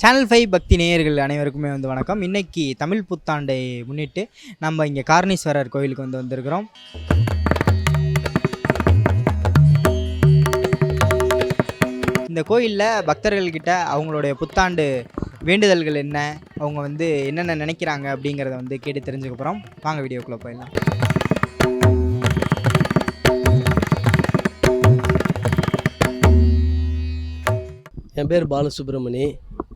Channel five பக்தி நேயர்கள் அனைவருக்குமே வந்து வணக்கம். இன்னைக்கு தமிழ் புத்தாண்டை முன்னிட்டு நம்ம இங்கே காரணீஸ்வரர் கோயிலுக்கு வந்து வந்திருக்கிறோம். இந்த கோயிலில் பக்தர்கள்கிட்ட அவங்களுடைய புத்தாண்டு வேண்டுதல்கள் என்ன அவங்க வந்து என்னென்ன நினைக்கிறாங்க அப்படிங்கிறத வந்து கேட்டு தெரிஞ்சுக்க போகிறோம் வாங்க வீடியோக்குள்ளே போயிடலாம். என் பேர் பாலசுப்ரமணி.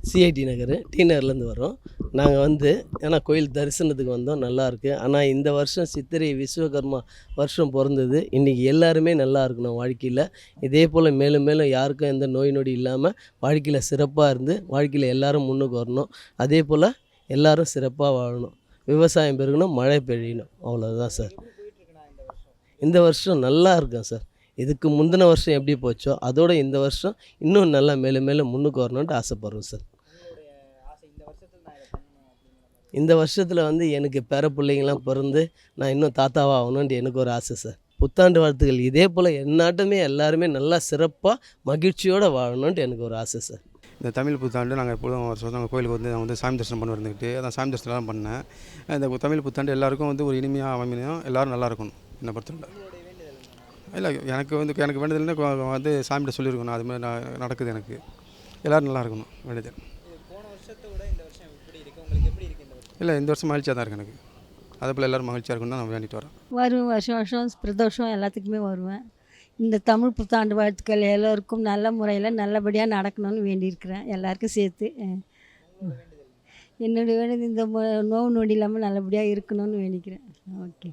சிஐடி நகர் டி நகர்லேருந்து வரோம். நாங்கள் வந்து ஏன்னா கோயில் தரிசனத்துக்கு வந்தோம். நல்லாயிருக்கு ஆனால் இந்த வருஷம் சித்திரை விஸ்வகர்மா வருஷம் பிறந்தது. இன்றைக்கி எல்லாருமே நல்லா இருக்கணும் வாழ்க்கையில். இதே போல் மேலும் மேலும் யாருக்கும் எந்த நோய் நொடி இல்லாமல் வாழ்க்கையில் சிறப்பாக இருந்து வாழ்க்கையில் எல்லாரும் முன்னுக்கு வரணும். அதே போல் எல்லோரும் சிறப்பாக வாழணும். விவசாயம் பெருகணும் மழை பெய்யணும். அவ்வளோதான் சார். இந்த வருஷம் நல்லா இருக்கும் சார். இதுக்கு முந்தின வருஷம் எப்படி போச்சோ அதோட இந்த வருஷம் இன்னும் நல்லா மேலும் மேலும் முன்னுக்கு வரணுன்ட்டு ஆசைப்படுறோம் சார். இந்த வருஷத்தில் வந்து எனக்கு பேர பிள்ளைங்களாம் பிறந்து நான் இன்னும் தாத்தாவா ஆகணுன்ட்டு எனக்கு ஒரு ஆசை சார். புத்தாண்டு வாழ்த்துக்கள். இதே போல் எந்நாட்டுமே எல்லாருமே நல்லா சிறப்பாக மகிழ்ச்சியோடு வாழணுன்ட்டு எனக்கு ஒரு ஆசை சார். இந்த தமிழ் புத்தாண்டு நாங்கள் எப்பொழுதும் வருஷம் நாங்கள் கோயிலுக்கு வந்து நான் வந்து சாமி தரிசனம் பண்ண வந்துக்கிட்டு அதான் சாமி தரிசனம் பண்ணேன். இந்த தமிழ் புத்தாண்டு எல்லாருக்கும் வந்து ஒரு இனிமையாக அமைமையும் எல்லாரும் நல்லா இருக்கணும் என்னை பொறுத்தவரை. இல்லை எனக்கு வந்து எனக்கு வேண்டுதல்னா கொ- வந்து சாமிகிட்ட சொல்லியிருக்கணும் அது மாதிரி நான் நடக்குது எனக்கு. எல்லோரும் நல்லா இருக்கணும் வேண்டுதல் இல்லை இந்த வருஷம் மகிழ்ச்சியாக தான் இருக்கு எனக்கு. அதே போல் எல்லோரும் மகிழ்ச்சியாக இருக்கணும் நான் வேண்டிட்டு வரேன். வருவேன் வருஷம் வருஷம். பிரதோஷம் எல்லாத்துக்குமே வருவேன். இந்த தமிழ் புத்தாண்டு வாழ்த்துக்கள் எல்லோருக்கும் நல்ல முறையில் நல்லபடியாக நடக்கணும்னு வேண்டியிருக்கிறேன். எல்லாருக்கும் சேர்த்து. என்னுடைய வேண்டியது இந்த நோவு நொடி இல்லாமல் நல்லபடியாக இருக்கணும்னு வேண்டிக்கிறேன். ஓகே.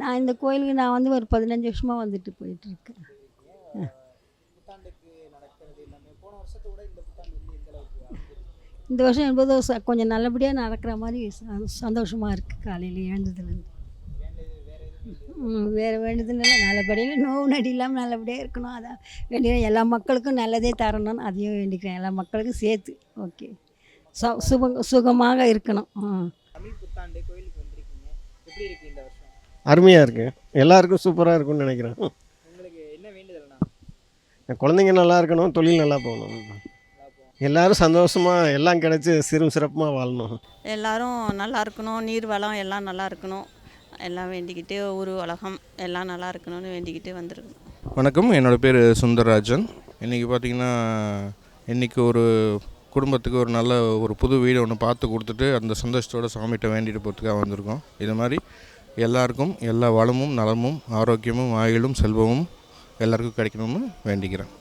நான் இந்த கோயிலுக்கு நான் வந்து ஒரு பதினஞ்சு வருஷமாக வந்துட்டு போயிட்டுருக்கேன். இந்த வருஷம் என்பது கொஞ்சம் நல்லபடியாக நடக்கிற மாதிரி ச- சந்தோஷமா இருக்குது காலையில் எழுந்ததுலேருந்து. வேறு வேண்டுதல் நல்லபடியாக நோவு நடி இல்லாமல் நல்லபடியாக இருக்கணும். அதான் வேண்டிய எல்லா மக்களுக்கும் நல்லதே தரணும்னு அதையும் வேண்டிக்கிறேன். எல்லா மக்களுக்கும் சேர்த்து. ஓகே. சு சுக சுகமாக இருக்கணும். ம் தமிழ் புத்தாண்டு கோயிலுக்கு வந்திருக்கீங்க. எப்படி இருக்கு இந்த வருஷம்? அருமையாக இருக்கு. எல்லாருக்கும் சூப்பராக இருக்கும்னு நினைக்கிறேன். குழந்தைங்க நல்லா இருக்கணும் தொழில் நல்லா போகணும். எல்லாரும் சந்தோஷமாக எல்லாம் கிடைச்சி சிறும் சிறப்புமாக வாழணும். எல்லாரும் நல்லா இருக்கணும் நீர் வளம் எல்லாம் நல்லா இருக்கணும். எல்லாம் வேண்டிக்கிட்டு ஊர் உலகம் எல்லாம் நல்லா இருக்கணும்னு வேண்டிக்கிட்டு வந்திருக்கணும் வணக்கம் என்னோட பேர் சுந்தரராஜன். இன்றைக்கி பார்த்தீங்கன்னா இன்றைக்கி ஒரு குடும்பத்துக்கு ஒரு நல்ல ஒரு புது வீடு ஒன்று பார்த்து கொடுத்துட்டு அந்த சந்தோஷத்தோட சாமிகிட்ட வேண்டிட்டு போகிறதுக்காக வந்திருக்கோம். இது மாதிரி எல்லாருக்கும் எல்லா வளமும் நலமும் ஆரோக்கியமும் ஆயுளும் செல்வமும் எல்லாருக்கும் கிடைக்கணும்னு வேண்டிக்கிறேன்.